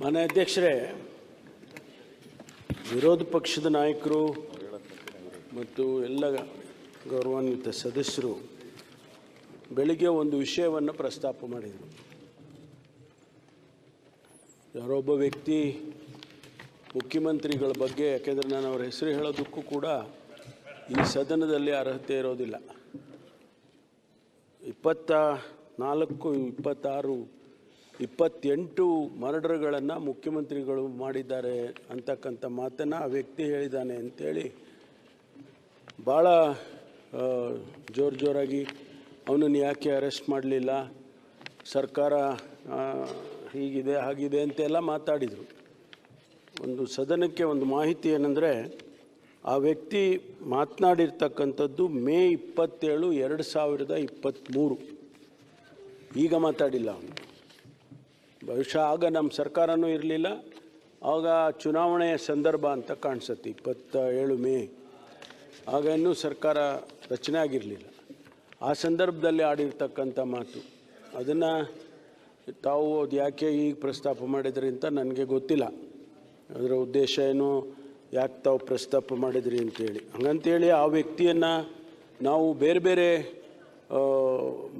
ಮಾನ್ಯ ಅಧ್ಯಕ್ಷರೇ, ವಿರೋಧ ಪಕ್ಷದ ನಾಯಕರು ಮತ್ತು ಎಲ್ಲ ಗೌರವಾನ್ವಿತ ಸದಸ್ಯರು ಬೆಳಿಗ್ಗೆ ಒಂದು ವಿಷಯವನ್ನು ಪ್ರಸ್ತಾಪ ಮಾಡಿದರು. ಯಾರೊಬ್ಬ ವ್ಯಕ್ತಿ ಮುಖ್ಯಮಂತ್ರಿಗಳ ಬಗ್ಗೆ, ಯಾಕೆಂದರೆ ನಾನು ಅವರ ಹೆಸರು ಹೇಳೋದಕ್ಕೂ ಕೂಡ ಈ ಸದನದಲ್ಲಿ ಅರ್ಹತೆ ಇರೋದಿಲ್ಲ. ಇಪ್ಪತ್ತ ನಾಲ್ಕು, ಇಪ್ಪತ್ತಾರು ಇಪ್ಪತ್ತೆಂಟು ಮರ್ಡರ್ಗಳನ್ನು ಮುಖ್ಯಮಂತ್ರಿಗಳು ಮಾಡಿದ್ದಾರೆ ಅಂತಕ್ಕಂಥ ಮಾತನ್ನು ಆ ವ್ಯಕ್ತಿ ಹೇಳಿದ್ದಾನೆ ಅಂತೇಳಿ ಭಾಳ ಜೋರು ಜೋರಾಗಿ ಅವನನ್ನು ಯಾಕೆ ಅರೆಸ್ಟ್ ಮಾಡಲಿಲ್ಲ? ಸರ್ಕಾರ ಹೀಗಿದೆ, ಹಾಗಿದೆ ಅಂತೆಲ್ಲ ಮಾತಾಡಿದರು. ಒಂದು ಸದನಕ್ಕೆ ಒಂದು ಮಾಹಿತಿ ಏನಂದರೆ ಆ ವ್ಯಕ್ತಿ ಮಾತನಾಡಿರ್ತಕ್ಕಂಥದ್ದು ಮೇ ಇಪ್ಪತ್ತೇಳು, ಎರಡು ಸಾವಿರದ ಇಪ್ಪತ್ತ್ಮೂರು ಈಗ ಮಾತಾಡಿಲ್ಲ ಅವನು. ಬಹುಶಃ ಆಗ ನಮ್ಮ ಸರ್ಕಾರನೂ ಇರಲಿಲ್ಲ. ಆಗ ಚುನಾವಣೆಯ ಸಂದರ್ಭ ಅಂತ ಕಾಣಿಸುತ್ತೆ ಇಪ್ಪತ್ತ ಏಳು ಮೇ. ಆಗ ಇನ್ನೂ ಸರ್ಕಾರ ರಚನೆ ಆಗಿರಲಿಲ್ಲ. ಆ ಸಂದರ್ಭದಲ್ಲಿ ಆಡಿರ್ತಕ್ಕಂಥ ಮಾತು. ಅದನ್ನು ತಾವು ಅದು ಯಾಕೆ ಈಗ ಪ್ರಸ್ತಾಪ ಮಾಡಿದ್ರಿ ಅಂತ ನನಗೆ ಗೊತ್ತಿಲ್ಲ. ಅದರ ಉದ್ದೇಶ ಏನು, ಯಾಕೆ ತಾವು ಪ್ರಸ್ತಾಪ ಮಾಡಿದ್ರಿ ಅಂತೇಳಿ. ಹಂಗಂತೇಳಿ ಆ ವ್ಯಕ್ತಿಯನ್ನು ನಾವು ಬೇರೆ ಬೇರೆ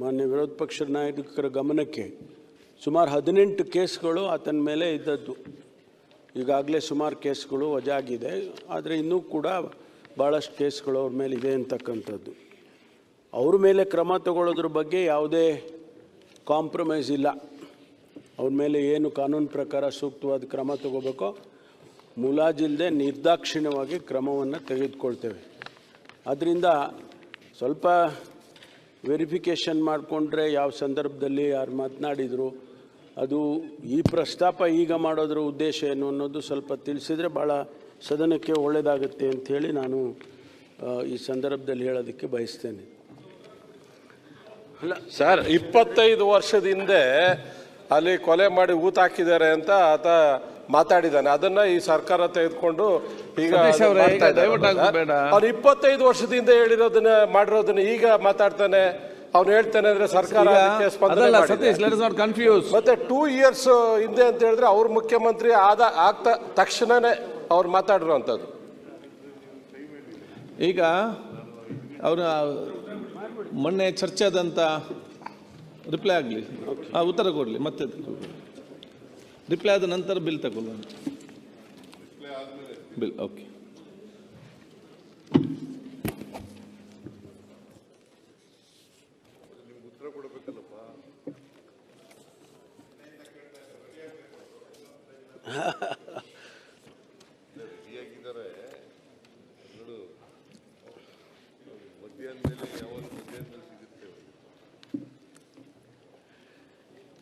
ಮಾನ್ಯ ವಿರೋಧ ಪಕ್ಷದ ನಾಯಕರ ಗಮನಕ್ಕೆ ಸುಮಾರು ಹದಿನೆಂಟು ಕೇಸ್ಗಳು ಆತನ ಮೇಲೆ ಇದ್ದದ್ದು. ಈಗಾಗಲೇ ಸುಮಾರು ಕೇಸ್ಗಳು ವಜಾಗಿದೆ. ಆದರೆ ಇನ್ನೂ ಕೂಡ ಭಾಳಷ್ಟು ಕೇಸ್ಗಳು ಅವ್ರ ಮೇಲೆ ಇದೆ ಅಂತಕ್ಕಂಥದ್ದು. ಅವ್ರ ಮೇಲೆ ಕ್ರಮ ತಗೊಳ್ಳೋದ್ರ ಬಗ್ಗೆ ಯಾವುದೇ ಕಾಂಪ್ರಮೈಸ್ ಇಲ್ಲ. ಅವ್ರ ಮೇಲೆ ಏನು ಕಾನೂನು ಪ್ರಕಾರ ಸೂಕ್ತವಾದ ಕ್ರಮ ತಗೋಬೇಕೋ ಮುಲಾಜಿಲ್ಲದೆ ನಿರ್ದಾಕ್ಷಿಣ್ಯವಾಗಿ ಕ್ರಮವನ್ನು ತೆಗೆದುಕೊಳ್ತೇವೆ. ಆದ್ದರಿಂದ ಸ್ವಲ್ಪ ವೆರಿಫಿಕೇಷನ್ ಮಾಡಿಕೊಂಡ್ರೆ ಯಾವ ಸಂದರ್ಭದಲ್ಲಿ ಯಾರು ಮಾತನಾಡಿದರು ಅದು ಈ ಪ್ರಸ್ತಾಪ ಈಗ ಮಾಡೋದ್ರ ಉದ್ದೇಶ ಏನು ಅನ್ನೋದು ಸ್ವಲ್ಪ ತಿಳಿಸಿದರೆ ಭಾಳ ಸದನಕ್ಕೆ ಒಳ್ಳೆಯದಾಗುತ್ತೆ ಅಂಥೇಳಿ ನಾನು ಈ ಸಂದರ್ಭದಲ್ಲಿ ಹೇಳೋದಕ್ಕೆ ಬಯಸ್ತೇನೆ. ಅಲ್ಲ ಸರ್ ಇಪ್ಪತ್ತೈದು ವರ್ಷದ ಹಿಂದೆ ಅಲ್ಲಿ ಕೊಲೆ ಮಾಡಿ ಊತ ಹಾಕಿದ್ದಾರೆ ಅಂತ ಆತ ಮಾತಾಡಿದ್ದಾನೆ. ಅದನ್ನ ಈ ಸರ್ಕಾರ ತೆಗೆದುಕೊಂಡು ಈಗ ಇಪ್ಪತ್ತೈದು ವರ್ಷದಿಂದ ಹೇಳಿರೋದನ್ನ ಮಾಡಿರೋದನ್ನ ಈಗ ಮಾತಾಡ್ತಾನೆ. ಅವ್ನು ಹೇಳ್ತಾನೆ ಅಂದ್ರೆ ಸರ್ಕಾರ ಈಗ ಅದಕ್ಕೆ ಸ್ಪಂದನೆ ಅದಲ್ಲ ಮಾಡಿದೆ. Satish let us not confuse ಮತ್ತೆ ಟೂ ಇಯರ್ಸ್ ಹಿಂದೆ ಅಂತ ಹೇಳಿದ್ರೆ ಅವ್ರ ಮುಖ್ಯಮಂತ್ರಿ ಆದ ಆಗ್ತಾ ತಕ್ಷಣನೇ ಅವ್ರು ಮಾತಾಡಿರುವಂಥದ್ದು. ಈಗ ಅವರ ಮೊನ್ನೆ ಚರ್ಚೆ ಆದಂಥ ರಿಪ್ಲೈ ಆಗಲಿ ಆ ಉತ್ತರ ಕೊಡಲಿ ಮತ್ತೆ ರಿಪ್ಲೈ ಆದ ನಂತರ ಬಿಲ್ ತಗೊಳ್ಳುವ ಬಿಲ್ ಓಕೆ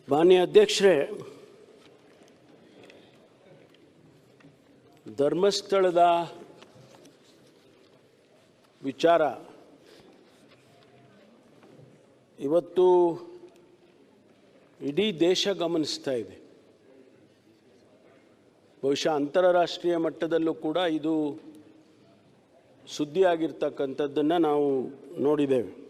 ಮಾನ್ಯ ಅಧ್ಯಕ್ಷರೇ, ಧರ್ಮಸ್ಥಳದ ವಿಚಾರ. ಇವತ್ತು ಇಡೀ ದೇಶ ಗಮನಿಸ್ತಾ ಇದೆ. ಬಹುಶಃ ಅಂತಾರಾಷ್ಟ್ರೀಯ ಮಟ್ಟದಲ್ಲೂ ಕೂಡ ಇದು ಸುದ್ದಿಯಾಗಿರ್ತಕ್ಕಂಥದ್ದನ್ನು ನಾವು ನೋಡಿದ್ದೇವೆ.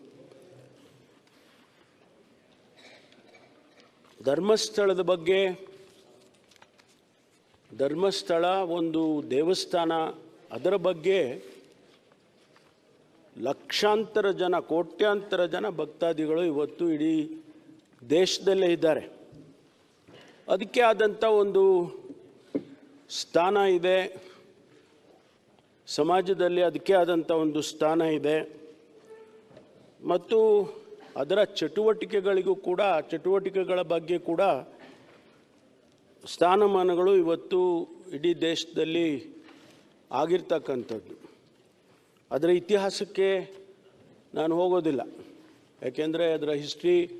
ಧರ್ಮಸ್ಥಳದ ಬಗ್ಗೆ, ಧರ್ಮಸ್ಥಳ ಒಂದು ದೇವಸ್ಥಾನ, ಅದರ ಬಗ್ಗೆ ಲಕ್ಷಾಂತರ ಜನ, ಕೋಟ್ಯಾಂತರ ಜನ ಭಕ್ತಾದಿಗಳು ಇವತ್ತು ಇಡೀ ದೇಶದಲ್ಲೇ ಇದ್ದಾರೆ. ಅದಕ್ಕೆ ಆದಂಥ ಒಂದು ಸ್ಥಾನ ಇದೆ. ಸಮಾಜದಲ್ಲಿ ಅದಕ್ಕೆ ಆದಂಥ ಒಂದು ಸ್ಥಾನ ಇದೆ. ಮತ್ತು ಅದರ ಚಟುವಟಿಕೆಗಳಿಗೂ ಕೂಡ, ಚಟುವಟಿಕೆಗಳ ಬಗ್ಗೆ ಕೂಡ ಸ್ಥಾನಮಾನಗಳು ಇವತ್ತು ಇಡೀ ದೇಶದಲ್ಲಿ ಆಗಿರ್ತಕ್ಕಂಥದ್ದು. ಅದರ ಇತಿಹಾಸಕ್ಕೆ ನಾನು ಹೋಗೋದಿಲ್ಲ. ಯಾಕೆಂದರೆ ಅದರ ಹಿಸ್ಟ್ರಿ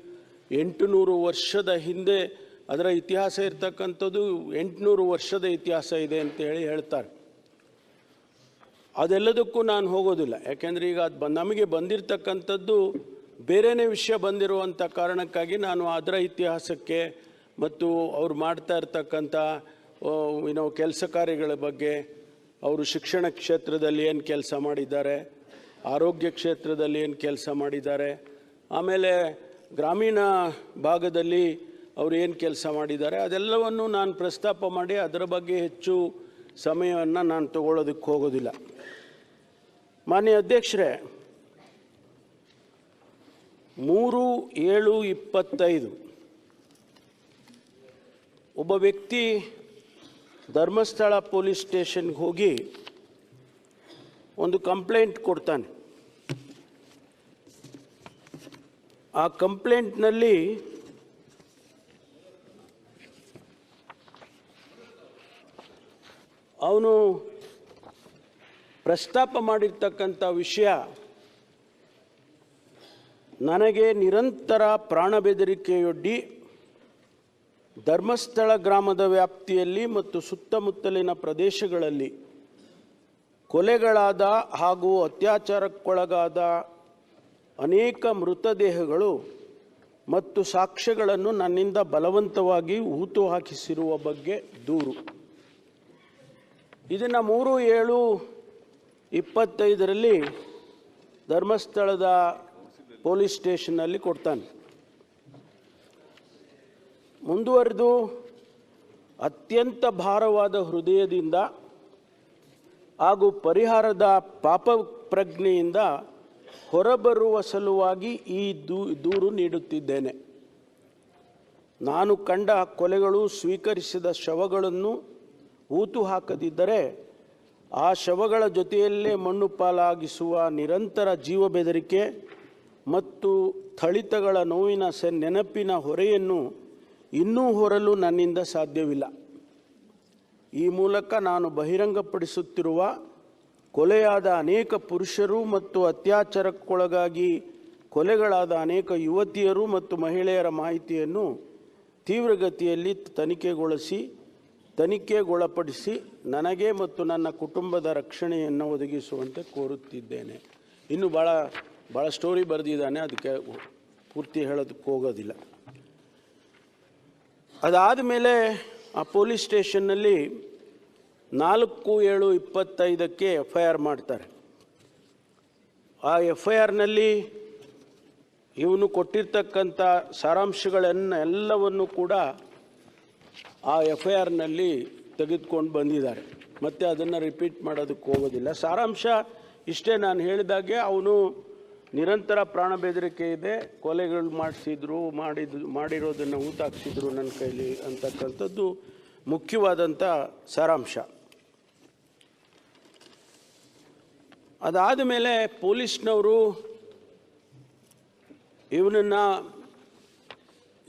ಎಂಟುನೂರು ವರ್ಷದ ಹಿಂದೆ ಅದರ ಇತಿಹಾಸ ಇರ್ತಕ್ಕಂಥದ್ದು ಎಂಟುನೂರು ವರ್ಷದ ಇತಿಹಾಸ ಇದೆ ಅಂತ ಹೇಳಿ ಹೇಳ್ತಾರೆ. ಅದೆಲ್ಲದಕ್ಕೂ ನಾನು ಹೋಗೋದಿಲ್ಲ. ಯಾಕೆಂದರೆ ಈಗ ಅದು ಬ, ನಮಗೆ ಬಂದಿರತಕ್ಕಂಥದ್ದು ಬೇರೆಯೇ ವಿಷಯ ಬಂದಿರುವಂಥ ಕಾರಣಕ್ಕಾಗಿ ನಾನು ಅದರ ಇತಿಹಾಸಕ್ಕೆ ಮತ್ತು ಅವ್ರು ಮಾಡ್ತಾ ಇರ್ತಕ್ಕಂಥ ಏನೋ ಕೆಲಸ ಕಾರ್ಯಗಳ ಬಗ್ಗೆ ಅವರು ಶಿಕ್ಷಣ ಕ್ಷೇತ್ರದಲ್ಲಿ ಏನು ಕೆಲಸ ಮಾಡಿದ್ದಾರೆ, ಆರೋಗ್ಯ ಕ್ಷೇತ್ರದಲ್ಲಿ ಏನು ಕೆಲಸ ಮಾಡಿದ್ದಾರೆ, ಆಮೇಲೆ ಗ್ರಾಮೀಣ ಭಾಗದಲ್ಲಿ ಅವರು ಏನು ಕೆಲಸ ಮಾಡಿದ್ದಾರೆ, ಅದೆಲ್ಲವನ್ನು ನಾನು ಪ್ರಸ್ತಾಪ ಮಾಡಿ ಅದರ ಬಗ್ಗೆ ಹೆಚ್ಚು ಸಮಯವನ್ನು ನಾನು ತಗೊಳ್ಳೋದಕ್ಕೆ ಹೋಗೋದಿಲ್ಲ. ಮಾನ್ಯ ಅಧ್ಯಕ್ಷರೇ ಮೂರು ಏಳು ಇಪ್ಪತ್ತೈದು. ಒಬ್ಬ ವ್ಯಕ್ತಿ ಧರ್ಮಸ್ಥಳ ಪೊಲೀಸ್ ಸ್ಟೇಷನ್ಗೆ ಹೋಗಿ ಒಂದು ಕಂಪ್ಲೇಂಟ್ ಕೊಡ್ತಾನೆ. ಆ ಕಂಪ್ಲೇಂಟ್ನಲ್ಲಿ ಅವನು ಪ್ರಸ್ತಾಪ ಮಾಡಿರ್ತಕ್ಕಂಥ ವಿಷಯ ನನಗೆ ನಿರಂತರ ಪ್ರಾಣ ಬೆದರಿಕೆಯೊಡ್ಡಿ ಧರ್ಮಸ್ಥಳ ಗ್ರಾಮದ ವ್ಯಾಪ್ತಿಯಲ್ಲಿ ಮತ್ತು ಸುತ್ತಮುತ್ತಲಿನ ಪ್ರದೇಶಗಳಲ್ಲಿ ಕೊಲೆಗಳಾದ ಹಾಗೂ ಅತ್ಯಾಚಾರಕ್ಕೊಳಗಾದ ಅನೇಕ ಮೃತದೇಹಗಳು ಮತ್ತು ಸಾಕ್ಷ್ಯಗಳನ್ನು ನನ್ನಿಂದ ಬಲವಂತವಾಗಿ ಹೂತು ಹಾಕಿಸಿರುವ ಬಗ್ಗೆ ದೂರು. ಇದನ್ನು ಮೂರು, ಏಳು, ಇಪ್ಪತ್ತೈದರಲ್ಲಿ ಧರ್ಮಸ್ಥಳದ ಪೊಲೀಸ್ ಸ್ಟೇಷನ್ನಲ್ಲಿ ಕೊಡ್ತಾನೆ. ಮುಂದುವರೆದು ಅತ್ಯಂತ ಭಾರವಾದ ಹೃದಯದಿಂದ ಹಾಗೂ ಪರಿಹಾರದ ಪಾಪ ಪ್ರಜ್ಞೆಯಿಂದ ಹೊರಬರುವ ಸಲುವಾಗಿ ಈ ದೂ, ದೂರು ನೀಡುತ್ತಿದ್ದೇನೆ. ನಾನು ಕಂಡ ಕೊಲೆಗಳು ಸ್ವೀಕರಿಸಿದ ಶವಗಳನ್ನು ಊತು ಹಾಕದಿದ್ದರೆ ಆ ಶವಗಳ ಜೊತೆಯಲ್ಲೇ ಮಣ್ಣು ಪಾಲಾಗಿಸುವ ನಿರಂತರ ಜೀವ ಬೆದರಿಕೆ ಮತ್ತು ಥಳಿತಗಳ ನೋವಿನ ಸ, ನೆನಪಿನ ಹೊರೆಯನ್ನು ಇನ್ನೂ ಹೊರಲು ನನ್ನಿಂದ ಸಾಧ್ಯವಿಲ್ಲ. ಈ ಮೂಲಕ ನಾನು ಬಹಿರಂಗಪಡಿಸುತ್ತಿರುವ ಕೊಲೆಯಾದ ಅನೇಕ ಪುರುಷರು ಮತ್ತು ಅತ್ಯಾಚಾರಕ್ಕೊಳಗಾಗಿ ಕೊಲೆಗಳಾದ ಅನೇಕ ಯುವತಿಯರು ಮತ್ತು ಮಹಿಳೆಯರ ಮಾಹಿತಿಯನ್ನು ತೀವ್ರಗತಿಯಲ್ಲಿ ತನಿಖೆಗೊಳಿಸಿ, ತನಿಖೆಗೊಳಪಡಿಸಿ ನನಗೆ ಮತ್ತು ನನ್ನ ಕುಟುಂಬದ ರಕ್ಷಣೆಯನ್ನು ಒದಗಿಸುವಂತೆ ಕೋರುತ್ತಿದ್ದೇನೆ. ಇನ್ನು ಭಾಳ ಭಾಳ ಸ್ಟೋರಿ ಬರೆದಿದ್ದಾನೆ, ಅದಕ್ಕೆ ಪೂರ್ತಿ ಹೇಳೋದಕ್ಕೆ ಹೋಗೋದಿಲ್ಲ. ಅದಾದ ಮೇಲೆ ಆ ಪೊಲೀಸ್ ಸ್ಟೇಷನ್ನಲ್ಲಿ ನಾಲ್ಕು ಏಳು ಇಪ್ಪತ್ತೈದಕ್ಕೆ ಎಫ್ ಐ ಆರ್ ಮಾಡ್ತಾರೆ. ಆ ಎಫ್ ಐ ಆರ್ನಲ್ಲಿ ಇವನು ಕೊಟ್ಟಿರ್ತಕ್ಕಂಥ ಸಾರಾಂಶಗಳನ್ನು ಎಲ್ಲವನ್ನು ಕೂಡ ಆ ಎಫ್ ಐ ಆರ್ನಲ್ಲಿ ತೆಗೆದುಕೊಂಡು ಬಂದಿದ್ದಾರೆ. ಮತ್ತು ಅದನ್ನು ರಿಪೀಟ್ ಮಾಡೋದಕ್ಕೆ ಹೋಗೋದಿಲ್ಲ. ಸಾರಾಂಶ ಇಷ್ಟೇ ನಾನು ಹೇಳಿದಾಗೆ ಅವನು ನಿರಂತರ ಪ್ರಾಣ ಬೆದರಿಕೆ ಇದೆ. ಕೊಲೆಗಳು ಮಾಡಿಸಿದ್ರು, ಮಾಡಿದ, ಮಾಡಿರೋದನ್ನು ಊತಾಕ್ಸಿದ್ರು ನನ್ನ ಕೈಲಿ ಅಂತಕ್ಕಂಥದ್ದು ಮುಖ್ಯವಾದಂಥ ಸಾರಾಂಶ. ಅದಾದ ಮೇಲೆ ಪೊಲೀಸ್ನವರು ಇವನನ್ನು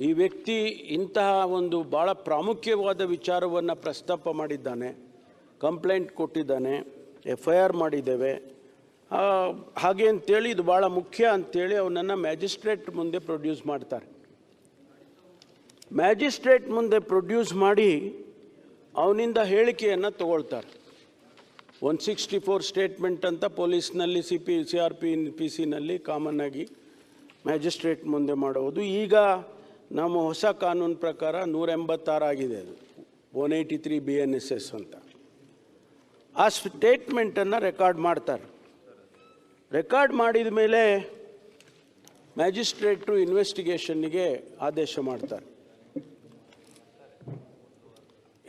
ಈ ವ್ಯಕ್ತಿ ಇಂತಹ ಒಂದು ಭಾಳ ಪ್ರಾಮುಖ್ಯವಾದ ವಿಚಾರವನ್ನು ಪ್ರಸ್ತಾಪ ಮಾಡಿದ್ದಾನೆ. ಕಂಪ್ಲೇಂಟ್ ಕೊಟ್ಟಿದ್ದಾನೆ. ಎಫ್ ಐ ಆರ್ ಮಾಡಿದ್ದೇವೆ. ಹಾಗೆ ಅಂತೇಳಿ ಇದು ಭಾಳ ಮುಖ್ಯ ಅಂತೇಳಿ ಅವನನ್ನು ಮ್ಯಾಜಿಸ್ಟ್ರೇಟ್ ಮುಂದೆ ಪ್ರೊಡ್ಯೂಸ್ ಮಾಡ್ತಾರೆ. ಮ್ಯಾಜಿಸ್ಟ್ರೇಟ್ ಮುಂದೆ ಪ್ರೊಡ್ಯೂಸ್ ಮಾಡಿ ಅವನಿಂದ ಹೇಳಿಕೆಯನ್ನು ತಗೊಳ್ತಾರೆ. ಒನ್ ಸಿಕ್ಸ್ಟಿ ಫೋರ್ ಸ್ಟೇಟ್ಮೆಂಟ್ ಅಂತ ಪೊಲೀಸ್ನಲ್ಲಿ, C P, C R P P ಸಿನಲ್ಲಿ common ಆಗಿ ಮ್ಯಾಜಿಸ್ಟ್ರೇಟ್ ಮುಂದೆ ಮಾಡುವುದು ಈಗ ನಮ್ಮ ಹೊಸ ಕಾನೂನು ಪ್ರಕಾರ ನೂರ ಎಂಬತ್ತಾರು ಆಗಿದೆ ಅದು. One eighty three B N S S ಅಂತ. ಆ ಸ್ಟೇಟ್ಮೆಂಟನ್ನು ರೆಕಾರ್ಡ್ ಮಾಡ್ತಾರೆ. ರೆಕಾರ್ಡ್ ಮಾಡಿದ ಮೇಲೆ ಮ್ಯಾಜಿಸ್ಟ್ರೇಟ್ರು ಇನ್ವೆಸ್ಟಿಗೇಷನ್ನಿಗೆ ಆದೇಶ ಮಾಡ್ತಾರೆ.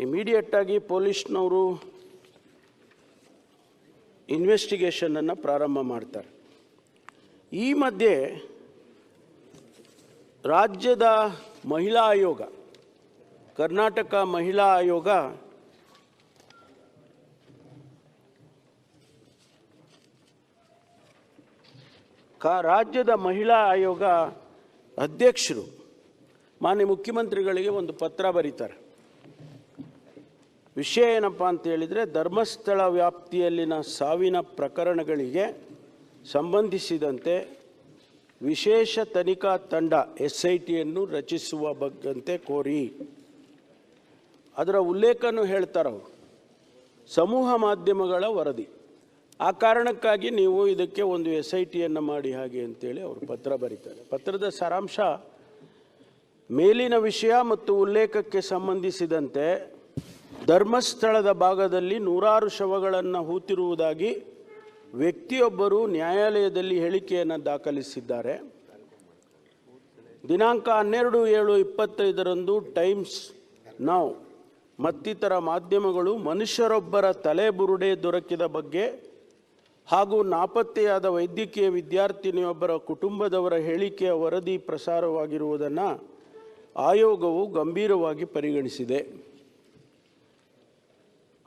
ಇಮಿಡಿಯೇಟಾಗಿ ಪೊಲೀಸ್ನವರು ಇನ್ವೆಸ್ಟಿಗೇಷನನ್ನು ಪ್ರಾರಂಭ ಮಾಡ್ತಾರೆ. ಈ ಮಧ್ಯೆ ರಾಜ್ಯದ ಮಹಿಳಾ ಆಯೋಗ, ಕರ್ನಾಟಕ ಮಹಿಳಾ ಆಯೋಗ ಕಾ ರಾಜ್ಯದ ಮಹಿಳಾ ಆಯೋಗ ಅಧ್ಯಕ್ಷರು, ಮಾನ್ಯ ಮುಖ್ಯಮಂತ್ರಿಗಳಿಗೆ ಒಂದು ಪತ್ರ ಬರೀತಾರೆ. ವಿಷಯ ಏನಪ್ಪ ಅಂತ ಹೇಳಿದರೆ, ಧರ್ಮಸ್ಥಳ ವ್ಯಾಪ್ತಿಯಲ್ಲಿನ ಸಾವಿನ ಪ್ರಕರಣಗಳಿಗೆ ಸಂಬಂಧಿಸಿದಂತೆ ವಿಶೇಷ ತನಿಖಾ ತಂಡ ಎಸ್ ಐ ಟಿಯನ್ನು ರಚಿಸುವ ಬಗ್ಗಂತೆ ಕೋರಿ. ಅದರ ಉಲ್ಲೇಖನೂ ಹೇಳ್ತಾರೆ ಅವರು ಸಮೂಹ ಮಾಧ್ಯಮಗಳ ವರದಿ. ಆ ಕಾರಣಕ್ಕಾಗಿ ನೀವು ಇದಕ್ಕೆ ಒಂದು ಎಸ್ ಐ ಟಿಯನ್ನು ಮಾಡಿ ಹಾಗೆ ಅಂತೇಳಿ ಅವರು ಪತ್ರ ಬರೀತಾರೆ. ಪತ್ರದ ಸಾರಾಂಶ, ಮೇಲಿನ ವಿಷಯ ಮತ್ತು ಉಲ್ಲೇಖಕ್ಕೆ ಸಂಬಂಧಿಸಿದಂತೆ ಧರ್ಮಸ್ಥಳದ ಭಾಗದಲ್ಲಿ ನೂರಾರು ಶವಗಳನ್ನು ಹೂತಿರುವುದಾಗಿ ವ್ಯಕ್ತಿಯೊಬ್ಬರು ನ್ಯಾಯಾಲಯದಲ್ಲಿ ಹೇಳಿಕೆಯನ್ನು ದಾಖಲಿಸಿದ್ದಾರೆ. ದಿನಾಂಕ ಹನ್ನೆರಡು ಏಳು ಇಪ್ಪತ್ತೈದರಂದು ಟೈಮ್ಸ್ ನೌ ಮತ್ತಿತರ ಮಾಧ್ಯಮಗಳು ಮನುಷ್ಯರೊಬ್ಬರ ತಲೆಬುರುಡೆ ದೊರಕಿದ ಬಗ್ಗೆ ಹಾಗೂ ನಾಪತ್ತೆಯಾದ ವೈದ್ಯಕೀಯ ವಿದ್ಯಾರ್ಥಿನಿಯೊಬ್ಬರ ಕುಟುಂಬದವರ ಹೇಳಿಕೆಯ ವರದಿ ಪ್ರಸಾರವಾಗಿರುವುದನ್ನು ಆಯೋಗವು ಗಂಭೀರವಾಗಿ ಪರಿಗಣಿಸಿದೆ.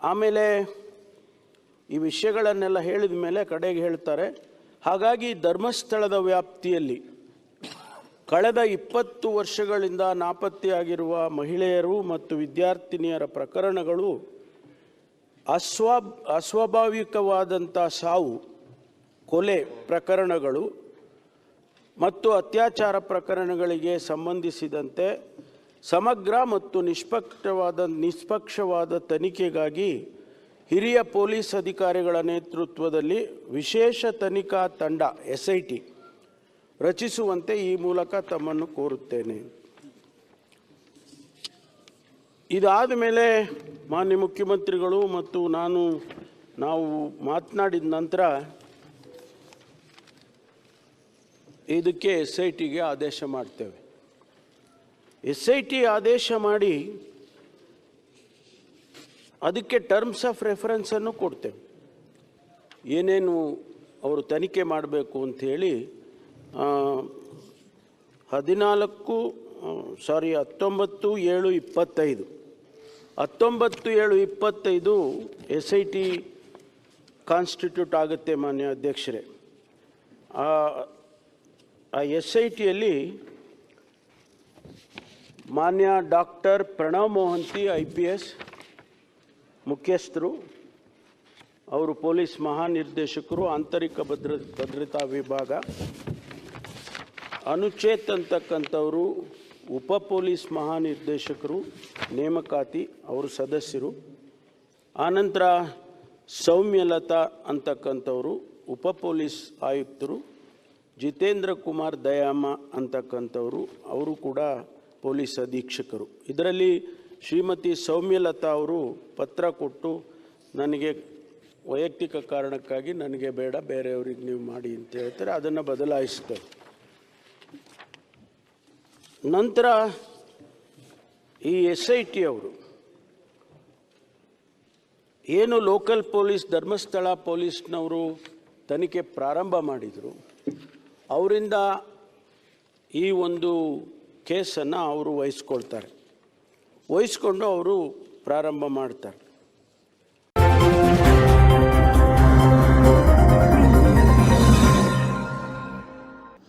ಆಮೇಲೆ ಈ ವಿಷಯಗಳನ್ನೆಲ್ಲ ಹೇಳಿದ ಮೇಲೆ ಕಡೆಗೆ ಹೇಳ್ತಾರೆ, ಹಾಗಾಗಿ ಧರ್ಮಸ್ಥಳದ ವ್ಯಾಪ್ತಿಯಲ್ಲಿ ಕಳೆದ ಇಪ್ಪತ್ತು ವರ್ಷಗಳಿಂದ ನಾಪತ್ತೆಯಾಗಿರುವ ಮಹಿಳೆಯರು ಮತ್ತು ವಿದ್ಯಾರ್ಥಿನಿಯರ ಪ್ರಕರಣಗಳು ಅಸ್ವಾ ಅಸ್ವಾಭಾವಿಕವಾದಂಥ ಸಾವು, ಕೊಲೆ ಪ್ರಕರಣಗಳು ಮತ್ತು ಅತ್ಯಾಚಾರ ಪ್ರಕರಣಗಳಿಗೆ ಸಂಬಂಧಿಸಿದಂತೆ ಸಮಗ್ರ ಮತ್ತು ನಿಷ್ಪಕ್ಷವಾದ ನಿಷ್ಪಕ್ಷವಾದ ತನಿಖೆಗಾಗಿ ಹಿರಿಯ ಪೊಲೀಸ್ ಅಧಿಕಾರಿಗಳ ನೇತೃತ್ವದಲ್ಲಿ ವಿಶೇಷ ತನಿಖಾ ತಂಡ, ಎಸ್ ಐ ಟಿ, ರಚಿಸುವಂತೆ ಈ ಮೂಲಕ ತಮ್ಮನ್ನು ಕೋರುತ್ತೇನೆ. ಇದಾದ ಮೇಲೆ ಮಾನ್ಯ ಮುಖ್ಯಮಂತ್ರಿಗಳು ಮತ್ತು ನಾನು, ನಾವು ಮಾತನಾಡಿದ ನಂತರ ಇದಕ್ಕೆ ಎಸ್ ಐ ಟಿಗೆ ಆದೇಶ ಮಾಡ್ತೇವೆ. ಎಸ್ ಐ ಟಿ ಆದೇಶ ಮಾಡಿ ಅದಕ್ಕೆ ಟರ್ಮ್ಸ್ ಆಫ್ ರೆಫರೆನ್ಸನ್ನು ಕೊಡ್ತೇವೆ. ಏನೇನು ಅವರು ತನಿಖೆ ಮಾಡಬೇಕು ಅಂಥೇಳಿ ಹದಿನಾಲ್ಕು ಸಾರಿ ಹತ್ತೊಂಬತ್ತು, ಏಳು, ಇಪ್ಪತ್ತೈದು. ಹತ್ತೊಂಬತ್ತು ಏಳು ಇಪ್ಪತ್ತೈದು ಎಸ್ ಐ ಟಿ ಕಾನ್ಸ್ಟಿಟ್ಯೂಟ್ ಆಗುತ್ತೆ ಮಾನ್ಯ ಅಧ್ಯಕ್ಷರೇ. ಆ ಎಸ್ ಐ ಟಿಯಲ್ಲಿ ಮಾನ್ಯ doctor Pranav Mohanty, I P S ಮುಖ್ಯಸ್ಥರು, ಅವರು ಪೊಲೀಸ್ ಮಹಾನಿರ್ದೇಶಕರು, ಆಂತರಿಕ ಭದ್ರ, ಭದ್ರತಾ ವಿಭಾಗ, ಅನುಚೇತ್ ಅಂತಕ್ಕಂಥವರು ಉಪ ಪೊಲೀಸ್ ಮಹಾನಿರ್ದೇಶಕರು, ನೇಮಕಾತಿ, ಅವರು ಸದಸ್ಯರು, ಆನಂತರ ಸೌಮ್ಯಲತಾ ಅಂತಕ್ಕಂಥವರು, ಉಪ ಪೊಲೀಸ್ ಆಯುಕ್ತರು, ಜಿತೇಂದ್ರ ಕುಮಾರ್ ದಯಾಮ ಅಂತಕ್ಕಂಥವರು, ಅವರು ಕೂಡ ಪೊಲೀಸ್ ಅಧೀಕ್ಷಕರು. ಇದರಲ್ಲಿ ಶ್ರೀಮತಿ ಸೌಮ್ಯಲತಾ ಅವರು ಪತ್ರ ಕೊಟ್ಟು, ನನಗೆ ವೈಯಕ್ತಿಕ ಕಾರಣಕ್ಕಾಗಿ ನನಗೆ ಬೇಡ, ಬೇರೆಯವ್ರಿಗೆ ನೀವು ಮಾಡಿ ಅಂತ ಹೇಳ್ತಾರೆ, ಅದನ್ನು ಬದಲಾಯಿಸ್ತೇವೆ ನಂತರ ಈ ಎಸ್ ಐ ಟಿ ಅವರು ಏನು ಲೋಕಲ್ ಪೊಲೀಸ್ ಧರ್ಮಸ್ಥಳ ಪೊಲೀಸ್ನವರು ತನಿಖೆ ಪ್ರಾರಂಭ ಮಾಡಿದರು, ಅವರಿಂದ ಈ ಒಂದು ಕೇಸನ್ನು ಅವರು ವಹಿಸ್ಕೊಳ್ತಾರೆ. ವಹಿಸ್ಕೊಂಡು ಅವರು ಪ್ರಾರಂಭ ಮಾಡ್ತಾರೆ.